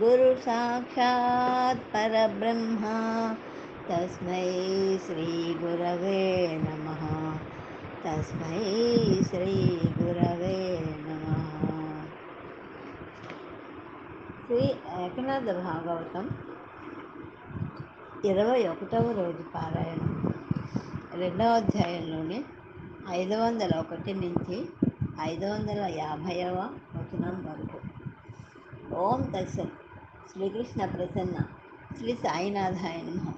गुरुसाक्षात् परब्रह्मा तस्मै श्रीगुरवे नमः तस्मै श्रीगुरवे नमः శ్రీ ఏకనాథ భాగవతం ఇరవై ఒకటవ రోజు పారాయణం రెండవ అధ్యాయంలోని ఐదు వందల ఒకటి నుంచి ఐదు వందల యాభైవ వచనం వరకు ఓం తత్సత్ శ్రీకృష్ణ ప్రసన్న. శ్రీ సాయినాథాయ నమ.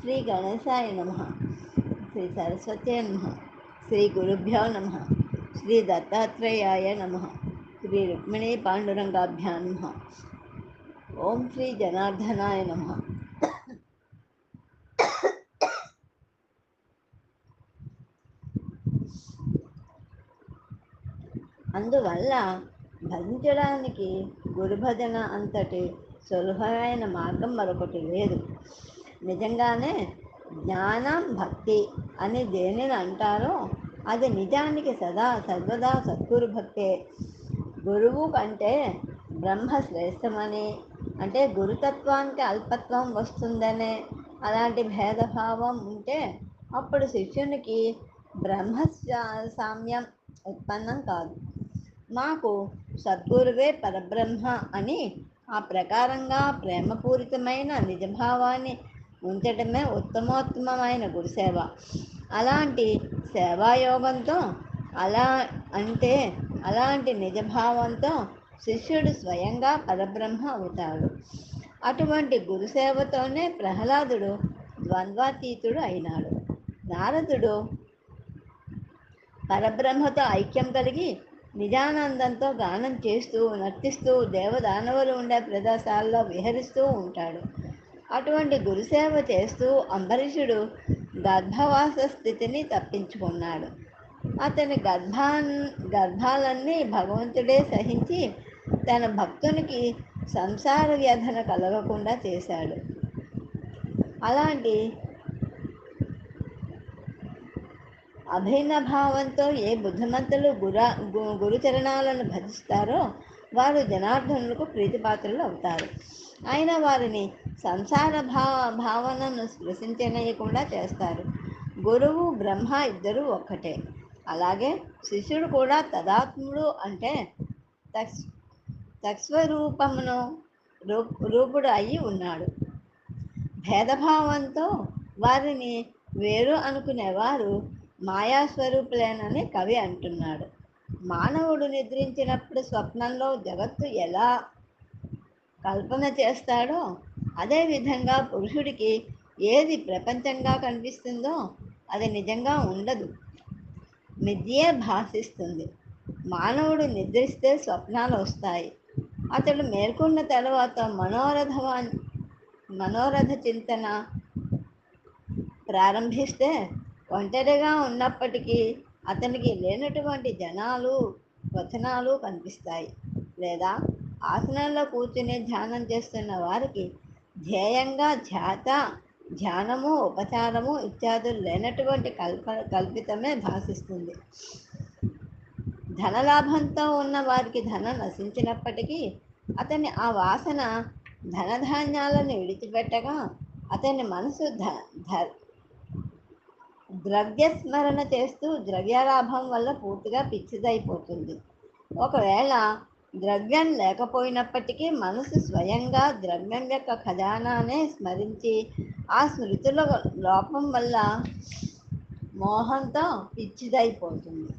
శ్రీ గణేశాయ నమ. శ్రీ సరస్వతే నమ. శ్రీ గురుభ్యో నమ. శ్రీ దత్తాత్రేయాయ నమ. శ్రీ రుక్మిణీ పాండురంగాభ్యా నమ. ఓం శ్రీ జనార్దనాయ నమ. అందువల్ల భజించడానికి గురుభజన అంతటి సులభమైన మార్గం మరొకటి లేదు. నిజంగానే జ్ఞానం భక్తి అని దేనిని అంటారో అది నిజానికి సదా సర్వదా సద్గురు భక్తే. గురువు కంటే బ్రహ్మ శ్రేష్టమని అంటే గురుతత్వానికి అల్పత్వం వస్తుందనే అలాంటి భేదభావం ఉంటే అప్పుడు శిష్యునికి బ్రహ్మ సామ్యం ఉత్పన్నం కాదు. మాకు సద్గురువే పరబ్రహ్మ అని ఆ ప్రకారంగా ప్రేమపూరితమైన నిజభావాన్ని ఉంచడమే ఉత్తమోత్తమమైన గురుసేవ. అలాంటి సేవాయోగంతో అలా అంటే అలాంటి నిజభావంతో శిష్యుడు స్వయంగా పరబ్రహ్మ అవుతాడు. అటువంటి గురుసేవతోనే ప్రహ్లాదుడు ద్వంద్వాతీతుడు అయినాడు. నారదుడు పరబ్రహ్మతో ఐక్యం కలిగి నిజానందంతో గానం చేస్తూ నర్తిస్తూ దేవదానవులు ఉండే ప్రదేశాల్లో విహరిస్తూ ఉంటాడు. అటువంటి గురుసేవ చేస్తూ అంబరీషుడు గర్భవాస స్థితిని తప్పించుకున్నాడు. అతని గర్భాన్ గర్భాలన్నీ భగవంతుడే సహించి తన భక్తునికి సంసార వ్యధన కలగకుండా చేశాడు. అలాంటి అభిన్న భావంతో ఏ బుద్ధిమంతులు గుర గురుచరణాలను భజిస్తారో వారు జనార్దనులకు ప్రీతిపాత్రులు అవుతారు. ఆయన వారిని సంసార భావ భావనను స్పృశించనీయకుండా చేస్తారు. గురువు బ్రహ్మ ఇద్దరు ఒక్కటే. అలాగే శిష్యుడు కూడా తదాత్ముడు అంటే తక్స్ తక్స్వరూపమును రూపుడు అయి ఉన్నాడు. భేదభావంతో వారిని వేరు అనుకునేవారు మాయాస్వరూపులేనని కవి అంటున్నాడు. మానవుడు నిద్రించినప్పుడు స్వప్నంలో జగత్తు ఎలా కల్పన చేస్తాడో అదేవిధంగా పురుషుడికి ఏది ప్రపంచంగా కనిపిస్తుందో అది నిజంగా ఉండదు. మిథ్యే భాషిస్తుంది మానవుడు నిద్రిస్తే స్వప్నాలు వస్తాయి. అతడు మేల్కొన్న తర్వాత మనోరథ మనోరథ చింతన ప్రారంభిస్తే ఒంటరిగా ఉన్నప్పటికీ అతనికి లేనటువంటి జనాలు వచనాలు కనిపిస్తాయి. లేదా ఆసనంలో కూర్చుని ధ్యానం చేస్తున్న వారికి ధ్యేయంగా ధ్యాత ధ్యానము ఉపచారము ఇత్యాదులు లేనటువంటి కల్ప కల్పితమే భాషిస్తుంది. ధనలాభంతో ఉన్న వారికి ధనం నశించినప్పటికీ అతని ఆ వాసన ధనధాన్యాలను విడిచిపెట్టగా అతని మనసు ధ ధ ద్రవ్యస్మరణ చేస్తూ ద్రవ్యలాభం వల్ల పూర్తిగా పిచ్చిదైపోతుంది. ఒకవేళ ద్రవ్యం లేకపోయినప్పటికీ మనసు స్వయంగా ద్రవ్యం యొక్క ఖజానానే స్మరించి ఆ స్మృతుల లోపం వల్ల మోహంతో పిచ్చిదైపోతుంది.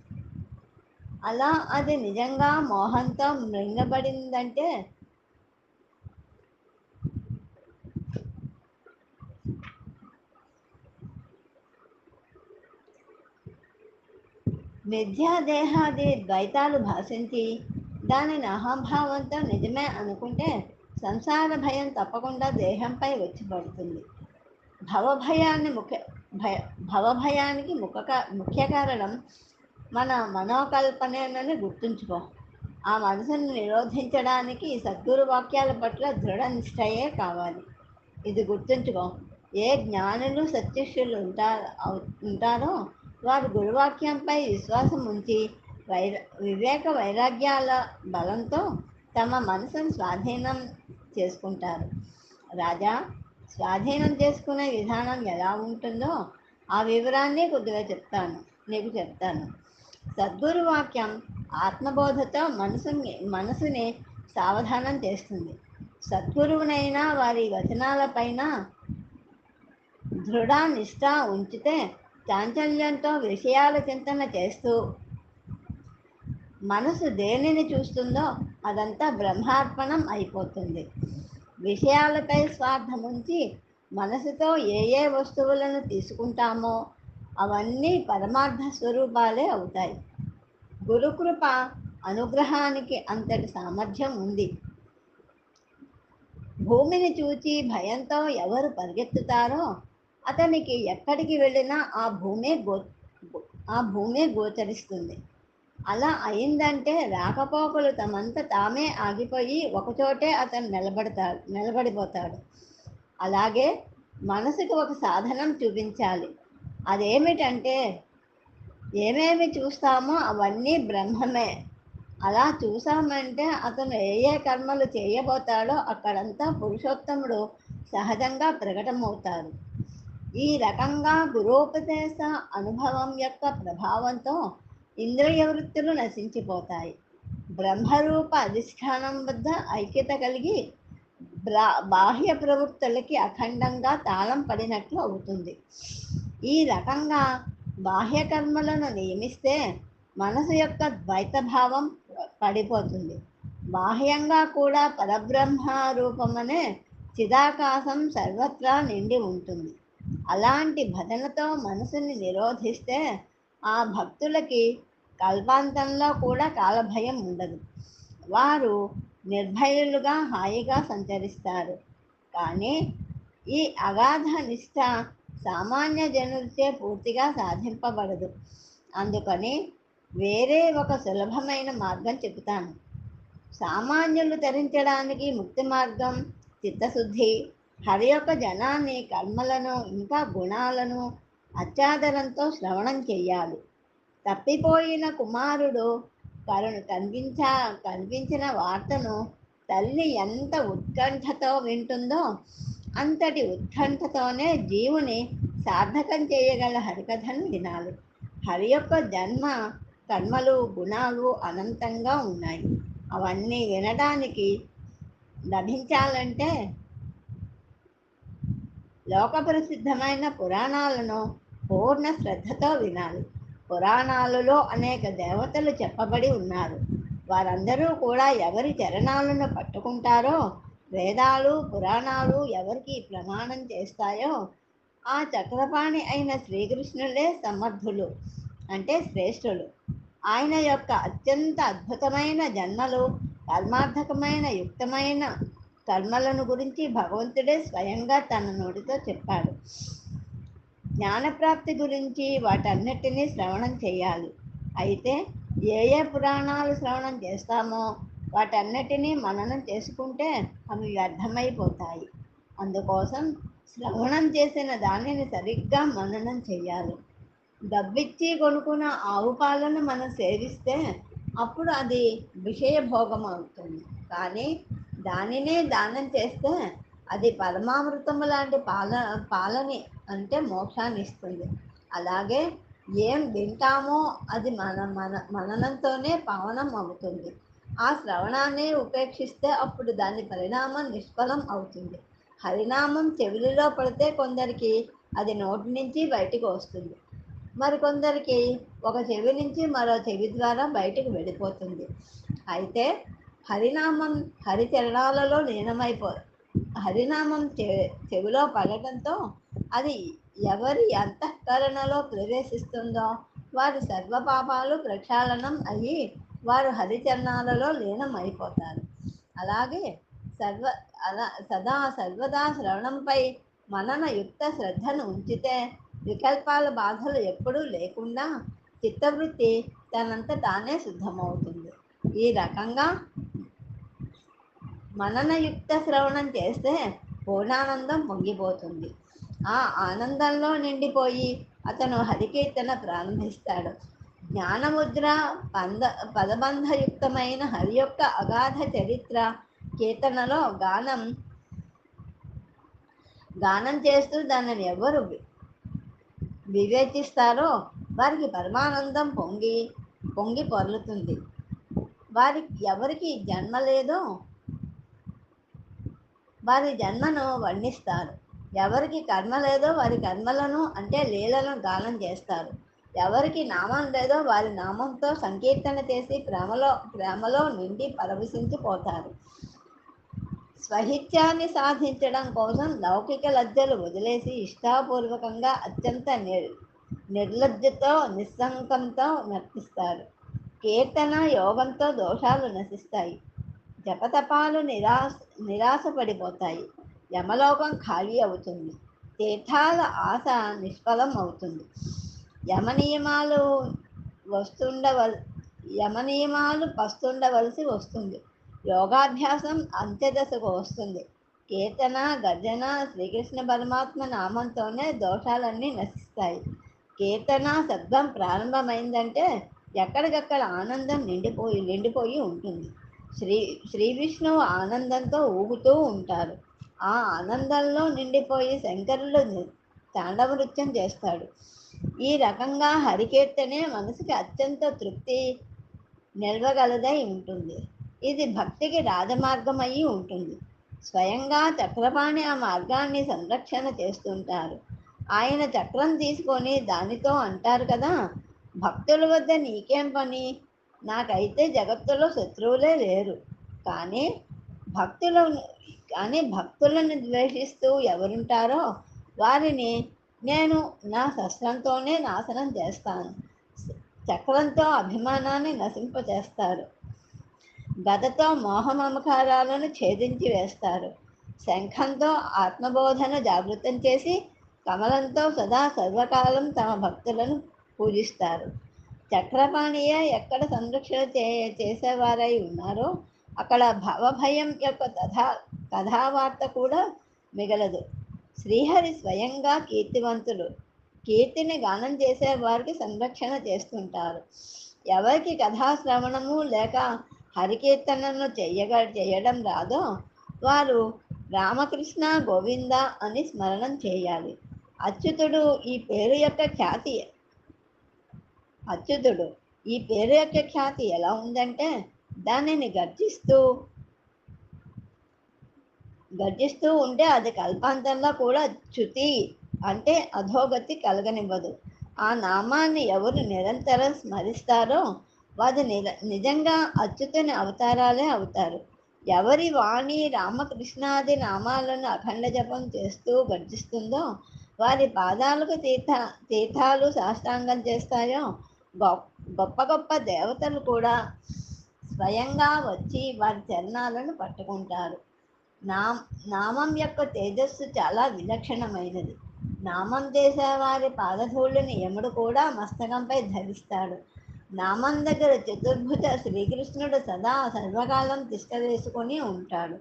అలా అది నిజంగా మోహంతో మృంగబడిందంటే మిథ్యాదేహాది ద్వైతాలు భాషించి దానిని అహంభావంతో నిజమే అనుకుంటే సంసార భయం తప్పకుండా దేహంపై వచ్చి పడుతుంది. భవభయాన్ని ముఖ్య భయ భవభయానికి ముఖ ముఖ్య కారణం మన మనోకల్పనేనని గుర్తుంచుకో. ఆ మనసును నిరోధించడానికి సద్గురు వాక్యాల పట్ల దృఢ నిష్టయే కావాలి. ఇది గుర్తుంచుకో. ఏ జ్ఞానులు సత్యశులు ఉంటారు ఉంటారో వారు గురువాక్యంపై విశ్వాసం ఉంచి వైర వివేక వైరాగ్యాల బలంతో తమ మనసును స్వాధీనం చేసుకుంటారు. రాజా స్వాధీనం చేసుకునే విధానం ఎలా ఉంటుందో ఆ వివరాన్ని కొద్దిగా చెప్తాను నీకు చెప్తాను. సద్గురు వాక్యం ఆత్మబోధతో మనసుని మనసుని సావధానం చేస్తుంది. సద్గురువునైనా వారి వచనాలపైన దృఢ నిష్ఠ ఉంచితే చాంచల్యంతో విషయాల చింతన చేస్తూ మనసు దేనిని చూస్తుందో అదంతా బ్రహ్మార్పణం అయిపోతుంది. విషయాలపై స్వార్థం ఉంచి మనసుతో ఏ ఏ వస్తువులను తీసుకుంటామో అవన్నీ పరమార్థ స్వరూపాలే అవుతాయి. గురుకృప అనుగ్రహానికి అంతటి సామర్థ్యం ఉంది. భూమిని చూచి భయంతో ఎవరు పరిగెత్తుతారో అతనికి ఎక్కడికి వెళ్ళినా ఆ భూమే గో ఆ భూమే గోచరిస్తుంది. అలా అయిందంటే రాకపోకలు తమంత తామే ఆగిపోయి ఒకచోటే అతను నిలబడతాడు నిలబడిపోతాడు. అలాగే మనసుకు ఒక సాధనం చూపించాలి. అదేమిటంటే ఏమేమి చూస్తామో అవన్నీ బ్రహ్మమే. అలా చూసామంటే అతను ఏ ఏ కర్మలు చేయబోతాడో అక్కడంతా పురుషోత్తముడు సహజంగా ప్రకటమవుతారు ఈ రకంగా గురోపదేశ అనుభవం యొక్క ప్రభావంతో ఇంద్రియ వృత్తులు నశించిపోతాయి. బ్రహ్మరూప అధిష్టానం వద్ద ఐక్యత కలిగి బ్రా బాహ్య ప్రవృత్తులకి అఖండంగా తాళం పడినట్లు అవుతుంది. ఈ రకంగా బాహ్య కర్మలను నియమిస్తే మనసు యొక్క ద్వైతభావం పడిపోతుంది. బాహ్యంగా కూడా పరబ్రహ్మ రూపమనే చిదాకాశం సర్వత్రా నిండి ఉంటుంది. అలాంటి భజనతో మనసుని నిరోధిస్తే ఆ భక్తులకి కల్పాంతంలో కూడా కాలభయం ఉండదు. వారు నిర్భయులుగా హాయిగా సంచరిస్తారు. కానీ ఈ అగాధ నిష్ట సామాన్య జనులచే పూర్తిగా సాధింపబడదు. అందుకని వేరే ఒక సులభమైన మార్గం చెబుతాను. సామాన్యులు ధరించడానికి ముక్తి మార్గం చిత్తశుద్ధి హరి యొక్క జనాన్ని కర్మలను ఇంకా గుణాలను అత్యాదరంతో శ్రవణం చెయ్యాలి. తప్పిపోయిన కుమారుడు కరుణ కనిపించ కనిపించిన వార్తను తల్లి ఎంత ఉత్కంఠతో వింటుందో అంతటి ఉత్కంఠతోనే జీవుని సార్థకం చేయగల హరికథను వినాలి. హరి యొక్క జన్మ కర్మలు గుణాలు అనంతంగా ఉన్నాయి. అవన్నీ వినడానికి లభించాలంటే లోక ప్రసిద్ధమైన పురాణాలను పూర్ణ శ్రద్ధతో వినాలి. పురాణాలలో అనేక దేవతలు చెప్పబడి ఉన్నారు. వారందరూ కూడా ఎవరి చరణాలను పట్టుకుంటారో వేదాలు పురాణాలు ఎవరికి ప్రమాణం చేస్తాయో ఆ చక్రపాణి అయిన శ్రీకృష్ణుడే సమర్థులు అంటే శ్రేష్ఠులు. ఆయన యొక్క అత్యంత అద్భుతమైన జన్మలు కర్మార్థకమైన యుక్తమైన కర్మలను గురించి భగవంతుడే స్వయంగా తన నోటితో చెప్పాడు. జ్ఞానప్రాప్తి గురించి వాటన్నిటినీ శ్రవణం చేయాలి. అయితే ఏ ఏ పురాణాలు శ్రవణం చేస్తామో వాటన్నిటినీ మననం చేసుకుంటే అవి వ్యర్థమైపోతాయి. అందుకోసం శ్రవణం చేసిన దానిని సరిగ్గా మననం చేయాలి. డబ్బిచ్చి కొనుక్కున్న ఆవు పాలను మనం సేవిస్తే అప్పుడు అది విషయభోగం అవుతుంది. కానీ దానినే దానం చేస్తే అది పరమామృతము లాంటి పాల పాలని అంటే మోక్షాన్ని ఇస్తుంది అలాగే ఏం వింటామో అది మన మన మననంతోనే పావనం అవుతుంది. ఆ శ్రవణాన్ని ఉపేక్షిస్తే అప్పుడు దాని పరిణామం నిష్ఫలం అవుతుంది. హరినామం చెవిలిలో పడితే కొందరికి అది నోటి నుంచి బయటకు వస్తుంది. మరి కొందరికి ఒక చెవి నుంచి మరో చెవి ద్వారా బయటకు వెళ్ళిపోతుంది. అయితే హరినామం హరిచరణాలలో లీనమైపో హరినామం చె చెవిలో పడటంతో అది ఎవరి అంతఃకరణలో ప్రవేశిస్తుందో వారి సర్వపాపాలు ప్రక్షాళనం అయ్యి వారు హరిచరణాలలో లీనమైపోతారు. అలాగే సర్వ అలా సదా సర్వదా శ్రవణంపై మనన యుక్త శ్రద్ధను ఉంచితే వికల్పాల బాధలు ఎప్పుడూ లేకుండా చిత్తవృత్తి తనంత తానే శుద్ధమవుతుంది. ఈ రకంగా మననయుక్త శ్రవణం చేస్తే పూర్ణానందం పొంగిపోతుంది. ఆ ఆనందంలో నిండిపోయి అతను హరికీర్తన ప్రారంభిస్తాడు. జ్ఞానముద్ర పంద పదబంధయుక్తమైన హరి యొక్క అగాధ చరిత్ర కీర్తనలో గానం గానం చేస్తూ దానిని ఎవరు వివేచిస్తారో వారికి పరమానందం పొంగి పొంగి పొర్లుతుంది. వారికి ఎవరికి జన్మ లేదో వారి జన్మను వర్ణిస్తారు. ఎవరికి కర్మ లేదో వారి కర్మలను అంటే లీలను గానం చేస్తారు. ఎవరికి నామం లేదో వారి నామంతో సంకీర్తన చేసి ప్రేమలో ప్రేమలో నిండి పరవశించిపోతారు. స్వహిత్యాన్ని సాధించడం కోసం లౌకిక లజ్జలు వదిలేసి ఇష్టాపూర్వకంగా అత్యంత నిర్ నిర్లజ్జతో నిస్సంకంతో నర్తిస్తారు కీర్తన యోగంతో దోషాలు నశిస్తాయి. జపతపాలు నిరాశ నిరాశపడిపోతాయి. యమలోకం ఖాళీ అవుతుంది. తీర్థాల ఆశ నిష్ఫలం అవుతుంది. యమనియమాలు వస్తుండవల్ యమనియమాలు పస్తుండవలసి వస్తుంది. యోగాభ్యాసం అంత్యదశకు వస్తుంది. కీర్తన గర్జన శ్రీకృష్ణ పరమాత్మ నామంతోనే దోషాలన్నీ నశిస్తాయి. కీర్తన శబ్దం ప్రారంభమైందంటే ఎక్కడికక్కడ ఆనందం నిండిపోయి నిండిపోయి ఉంటుంది. శ్రీ శ్రీ విష్ణువు ఆనందంతో ఊగుతూ ఉంటారు ఆ ఆనందంలో నిండిపోయి శంకరులు తాండవ నృత్యం చేస్తాడు. ఈ రకంగా హరికీర్తనే మనసుకి అత్యంత తృప్తి నిల్వగలదై ఉంటుంది. ఇది భక్తికి రాజమార్గమయ్యి ఉంటుంది. స్వయంగా చక్రపాణి ఆ మార్గాన్ని సంరక్షణ చేస్తుంటారు. ఆయన చక్రం తీసుకొని దానితో అంటారు కదా భక్తుల వద్ద నీకేం పని? నాకైతే జగత్తులో శత్రువులే లేరు. కానీ భక్తులను కానీ భక్తులను ద్వేషిస్తూ ఎవరుంటారో వారిని నేను నా శస్త్రంతోనే నాశనం చేస్తాను. చక్రంతో అభిమానాన్ని నశింపచేస్తారు. గదతో మోహమమకారాలను ఛేదించి వేస్తారు. శంఖంతో ఆత్మబోధన జాగృతం చేసి కమలంతో సదా సర్వకాలం తమ భక్తులను పూజిస్తారు. చక్రపాణియ ఎక్కడ సంరక్షణ చే చేసేవారై ఉన్నారో అక్కడ భవభయం యొక్క కథా కథావార్త కూడా మిగలదు. శ్రీహరి స్వయంగా కీర్తివంతులు కీర్తిని గానం చేసే వారికి సంరక్షణ చేస్తుంటారు. ఎవరికి కథాశ్రవణము లేక హరికీర్తనను చెయ్యగ చేయడం రాదో వారు రామకృష్ణ గోవింద అని స్మరణం చేయాలి. అచ్యుతుడు ఈ పేరు యొక్క ఖ్యాతి అచ్యుతుడు ఈ పేరు యొక్క ఖ్యాతి ఎలా ఉందంటే దానిని గర్జిస్తూ గర్జిస్తూ ఉంటే అది కల్పాంతంలో కూడా చ్యుతి అంటే అధోగతి కలగనివ్వదు. ఆ నామాన్ని ఎవరు నిరంతరం స్మరిస్తారో వారు నిజంగా అచ్యుతుని అవతారాలే అవుతారు. ఎవరి వాణి రామకృష్ణాది నామాలను అఖండ జపం చేస్తూ గర్జిస్తుందో వారి పాదాలకు తీర్థ తీర్థాలు సాష్టాంగం చేస్తాయో గొప్ప గొప్ప గొప్ప దేవతలు కూడా స్వయంగా వచ్చి వారి చరణాలను పట్టుకుంటారు. నా నామం యొక్క తేజస్సు చాలా విలక్షణమైనది. నామం చేసేవారి పాదధూళ్ళని యముడు కూడా మస్తకంపై ధరిస్తాడు. నామం దగ్గర చతుర్భుజ శ్రీకృష్ణుడు సదా సర్వకాలం తిష్ట వేసుకొని ఉంటాడు.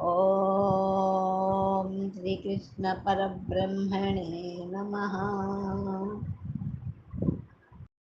ఓం శ్రీకృష్ణ పరబ్రహ్మణే నమ.